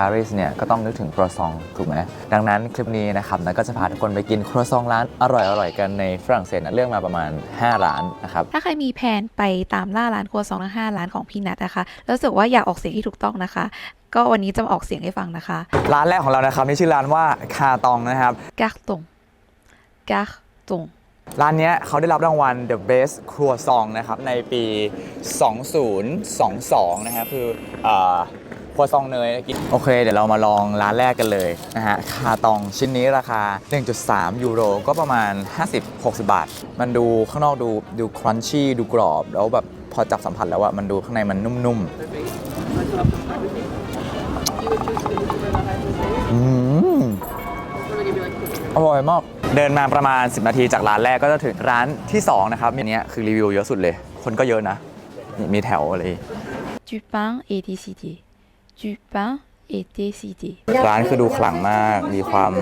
ปารีสเนี่ยก็ต้องนึกถึงครัวซองถูกไหมดังนั้นคลิปนี้นะครับนัทก็จะพาทุกคนไปกินครัวซองร้านอร่อยๆกันในฝรั่งเศสนะเลือกมาประมาณ 5 ร้านนะครับถ้าใครมีแผนไปตามล่าร้านครัวซองทั้ง5ร้านของพี่นัทนะคะแล้วรู้สึกว่าอยากออกเสียงที่ถูกต้องนะคะ ก็วันนี้จะมาออกเสียงให้ฟังนะคะ ร้านแรกของเรานะครับนี่ชื่อร้านว่าคาตองนะครับ Garton Garton ร้านเนี้ยเขาได้รับรางวัล The Best ครัวซองนะครับในปี 2022 นะครับคือเอ่อครั วซองเนยนะกินโอเค เดี๋ยวเรามาลองร้านแรกกันเลยนะฮะคาตองชิ้นนี้ราคา 1.3 ยูโรก็ประมาณ 50-60 บาท มันดูข้างนอกดูดูครันชี่ดูกรอบ แล้วแบบพอจับสัมผัสแล้วอะมันดูข้างในมันนุ่มๆอืมอร่อยมาก เดินมาประมาณ 10 นาทีจากร้านแรกก็จะถึงร้านที่ 2 นะครับอันเนี้ยคือรีวิวเยอะสุดเลย คนก็เยอะนะนี่มีแถวอะไร Du pain et décidé Du pain et décidé ร้านคือดูขลังมาก มีความ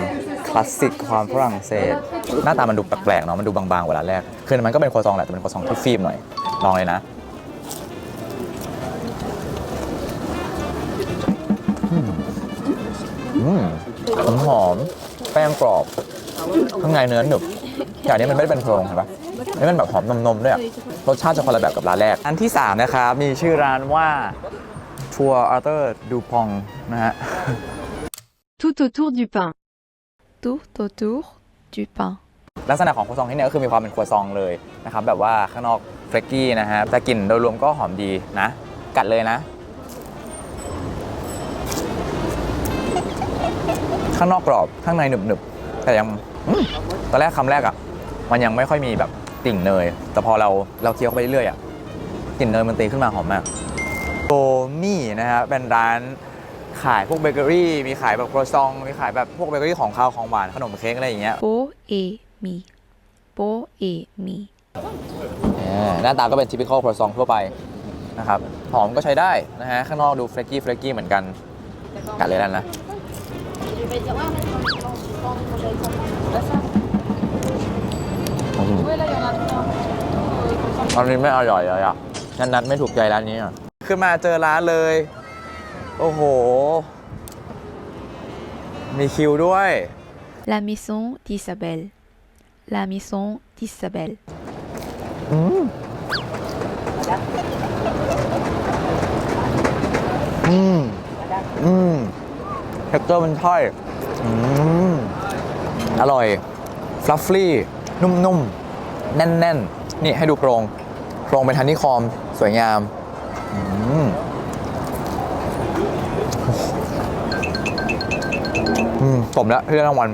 คลาสสิก ความฝรั่งเศส หน้าตามันดูแปลกๆเนาะ มันดูบางๆกว่าร้านแรก คือมันก็เป็นครัวซองแหละ แต่เป็นครัวซองที่ฟิล์มหน่อย ลองเลยนะอืมอืมหอมๆแป้งกรอบ ข้างในเนื้อหนึบแต่อันนี้มันไม่ได้เป็นโครงเห็นปะนนี่มันแบบหอมนมๆด้วยอะรสชาติจะคนละแบบกับร้านแรก อันที่ 3 นะครับ มีชื่อร้านว่า ทัวร์อาร์เตอร์ดูพองนะฮะ Tout autour du pain. Tout autour du pain ลักษณะของครัวซองที่เนี่ยก็คือมีความเป็นครัวซองเลยนะครับ แบบว่าข้างนอกเฟรกกี้นะฮะแต่กลิ่นโดยรวมก็หอมดีนะ กัดเลยนะ ข้างนอกกรอบข้างในหนึบๆแต่ยังอืมตอนแรกคำแรกอะ่ะ มันยังไม่ค่อยมีแบบติ่งเนย แต่พอเราเราเคี้ยวเข้าไปเรื่อยๆอะ่ะกลิ่นเนยมันตีขึ้นมาหอมมาก โบมี่นะฮะเป็นร้านขายพวกเบเกอรี่ มีขายแบบครัวซอง มีขายแบบพวกเบเกอรี่ของคาวของหวานขนมเค้กอะไรอย่างเงี้ย Beau et mi Beau et mi อ่าหน้าตาก็เป็น typical croissant ทั่วไปนะครับหอมก็ใช้ได้นะฮะข้างนอกดู flaky flaky เหมือนกันกัดเลยแล้วนะอืมอันนี้ไม่อร่อยเลยอะนันนัดไม่ถูกใจร้านนี้อะ ขึ้นมาเจอร้านเลย โอ้โห มีคิวด้วย La maison d'Isabelle La maison d'Isabelle อืมอืมอืมเท็กเจอร์มันใช่อืมอร่อย ฟลัฟฟี่ นุ่มๆ แน่นๆ นี่ให้ดูโครง โครงเป็นทันนี่คอม สวยงามอืม อืมสมแล้วที่ได้รางวัล